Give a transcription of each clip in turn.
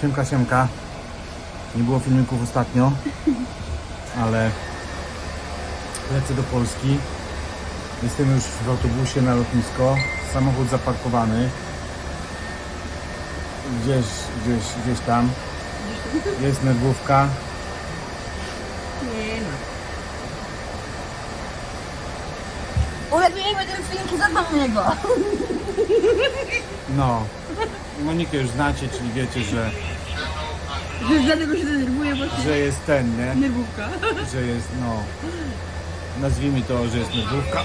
Siemka, siemka. Nie było filmików ostatnio, ale lecę do Polski. Jestem już w autobusie na lotnisko. Samochód zaparkowany. Gdzieś, gdzieś, gdzieś tam. Jest nerwówka. Nie ma. Ulepiejmy ten filmiki, zadbam o niego. No. Monikę już znacie, czyli wiecie, że, Że dlatego się denerwuję, bo że jest ten, nie? nerwówka. Że jest, no. Nazwijmy to, że jest nerwówka.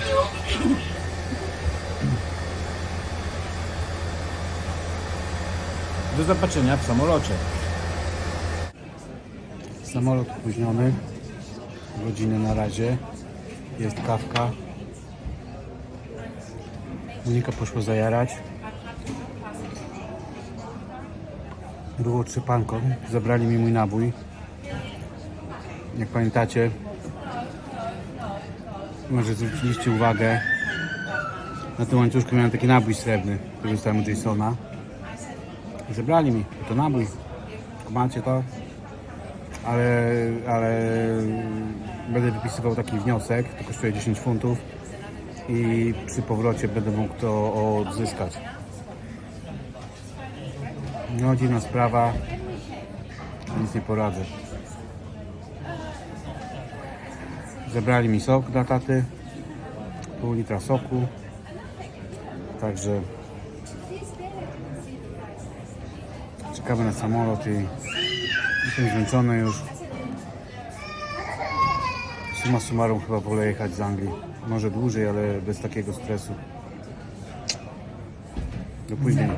Do zobaczenia w samolocie. Samolot opóźniony. Godziny na razie. Jest kawka. Monika poszła zajarać. Było trzypanką. Zabrali mi mój nabój. Jak pamiętacie, może zwróciliście uwagę, na tym łańcuszku miałem taki nabój srebrny, który dostałem od Jasona. I Zabrali mi, to nabój. Macie to? Ale, ale będę wypisywał taki wniosek, to kosztuje 10 funtów i przy powrocie będę mógł to odzyskać. No dziwna sprawa, nic nie poradzę. Zebrali mi sok dla taty, pół litra soku, także czekamy na samolot i jestem zmęczony już. Suma summarum chyba wolę jechać z Anglii. Może dłużej, ale bez takiego stresu. Do później.